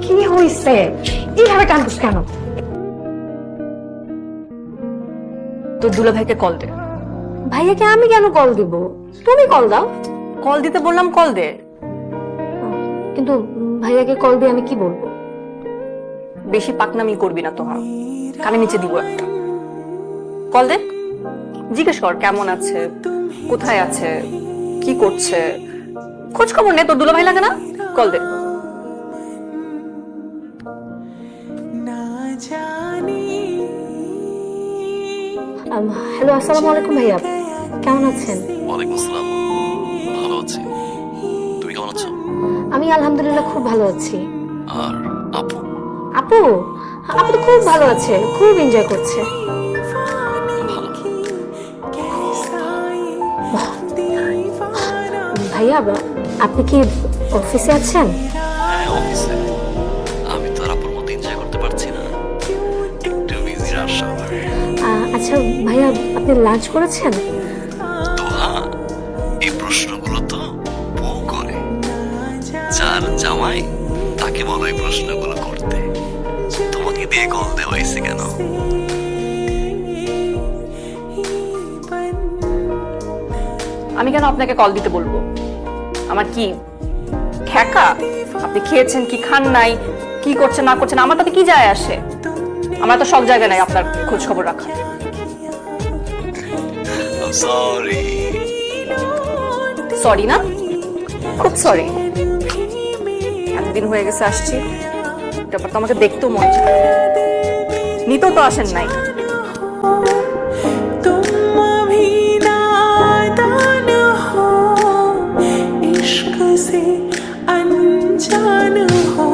কি হয়েছে এইভাবে কান্দুস কেন? তোর দুলা ভাইকে কল দে। ভাইয়াকে আমি কেন কল দিব? তুমি কল দাও। কল দিতে বললাম কল দে। কিন্তু ভাইয়াকে কল দিয়ে আমি কি বলব? বেশি পাকনামি করবি না তোহা। কানে নিচে দিব একটা। কল দে। জিজ্ঞেস কর কেমন আছে কোথায় আছে কি করছে। খোঁজ খবর নে তোর দুলা ভাই লাগে না? কল দে। হ্যালো আসসালামু আলাইকুম ভাইয়া। কেমন আছেন? ওয়ালাইকুম আসসালাম। ভালো আছি। তুমি কেমন আছো? আমি আলহামদুলিল্লাহ খুব ভালো আছি। আর আপু? আপু? আপু তো খুব ভালো আছে খুব এনজয় করছে। ভাইয়া আপনি কি অফিসে আছেন? হ্যাঁ অফিসে। আচ্ছা ভাইয়া আপনি লাঞ্চ করেছেন? হ্যাঁ এই প্রশ্নগুলো তো বউ করে। যার জামাই তাকে বলো এই প্রশ্নগুলো করতে। তোমাকে দিয়ে কল দেওয়াইছে কেন? আমি কেন আপনাকে কল দিতে বলব? আমার কি ঠেকা আপনি খেয়েছেন কি খান নাই কি করছেন না করছেন আমার তাতে কি যায় আসে? আমার তো সব জায়গায় নাই আপনার খোঁজ খবর রাখা সরি সরি না খুব সরি এতদিন হয়ে গেছে আসছি তারপর তো আমাকে দেখতেও মন চায় নিতেও তো আসেন নাই तुम अभी नादान हो इश्क से अनजान हो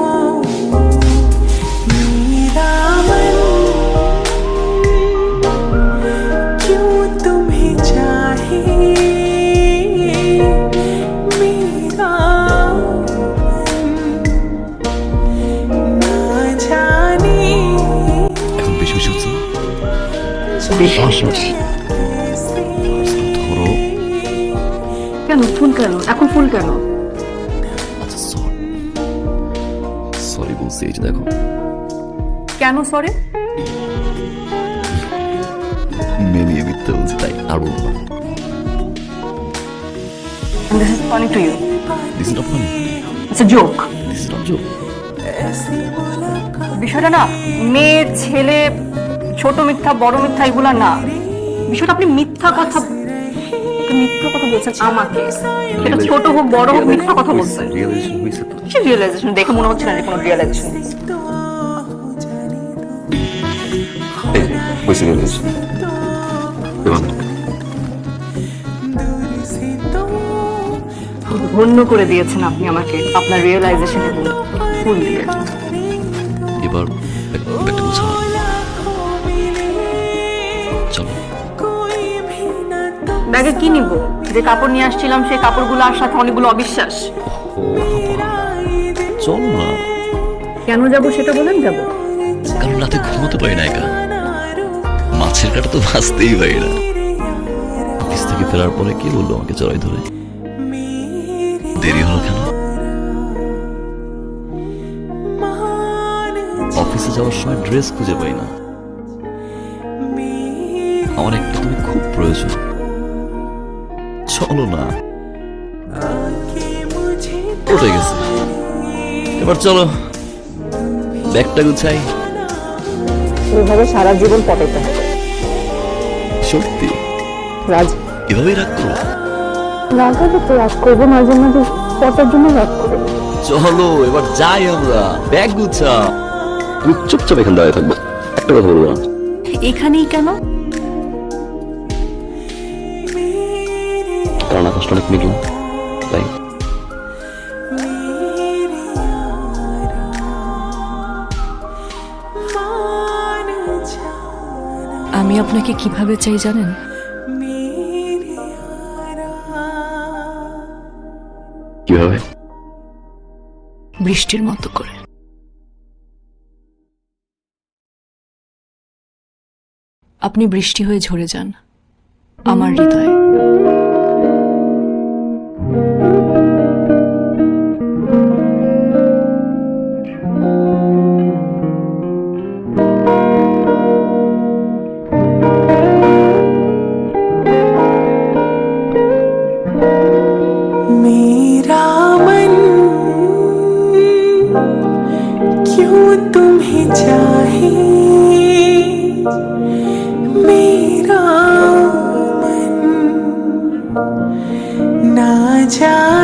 ধরো। কেন? ফুল কেন? এখন ফুল কেন? আচ্ছা সরি সরি বলছি এই যে দেখো। কেন সরি মেয়ে নিয়ে মিথ্যে বলছি তাই আর বলব। না this is funny to you this is not funny it's a joke this is not joke বিষয়টা না মেয়ে ছেলে ছোট মিথ্যা বড় মিথ্যা এগুলা না। বিষয়টা আপনি মিথ্যা কথা মিথ্যা কথা বলছেন আমাকে। সেটা ছোট হোক বড় হোক মিথ্যা কথা বলছেন। কি রিয়েলাইজেশন দেখে মনে হচ্ছে না যে কোনো রিয়েলাইজেশন হয়েছে রিয়েলাইজেশন ধন্য করে দিয়েছেন আপনি আমাকে আপনার রিয়েলাইজেশন এবং ফুল দিয়ে। এবার ব্যাগে কি নিব? যে কাপড় নিয়ে আসছিলাম সেই কাপড়গুলো আর সাথে অনেকগুলো অবিশ্বাস। চলো না। কেন যাব সেটা বলেন যাব। কারণ রাতে ঘুমাতে পারি না একা। মাছের কাটা তো ভাসতেই পারি না। অফিস থেকে ফেরার পরে কে বলল আমাকে জড়াই ধরে? দেরি হলো কেন? অফিসে যাওয়ার সময় ড্রেস খুঁজে পাই না। আমার একটা তুমি খুব প্রয়োজন। চলো না। উঠে গেছে। এবার চলো ব্যাগটা গুছাই। ওইভাবে সারা জীবন পটাইতে হবে। সত্যি? রাজ। এভাবেই রাগ করো? রাগাবে তো রাগ করব মাঝে মাঝে পটার জন্য রাগ করব। চলো এবার যাই আমরা। ব্যাগ গুছা তুমি চুপচাপ এখানে দাঁড়িয়ে থাকব। একটা কথা বলব না। এখানেই কেন? আকাশটা অনেক তাই। আমি আপনাকে কীভাবে চাই জানেন? কীভাবে? বৃষ্টির মতো করে। আপনি বৃষ্টি হয়ে ঝরে যান। আমার হৃদয়ে। क्यों तुम्हें चाहिए मेरा मन ना जा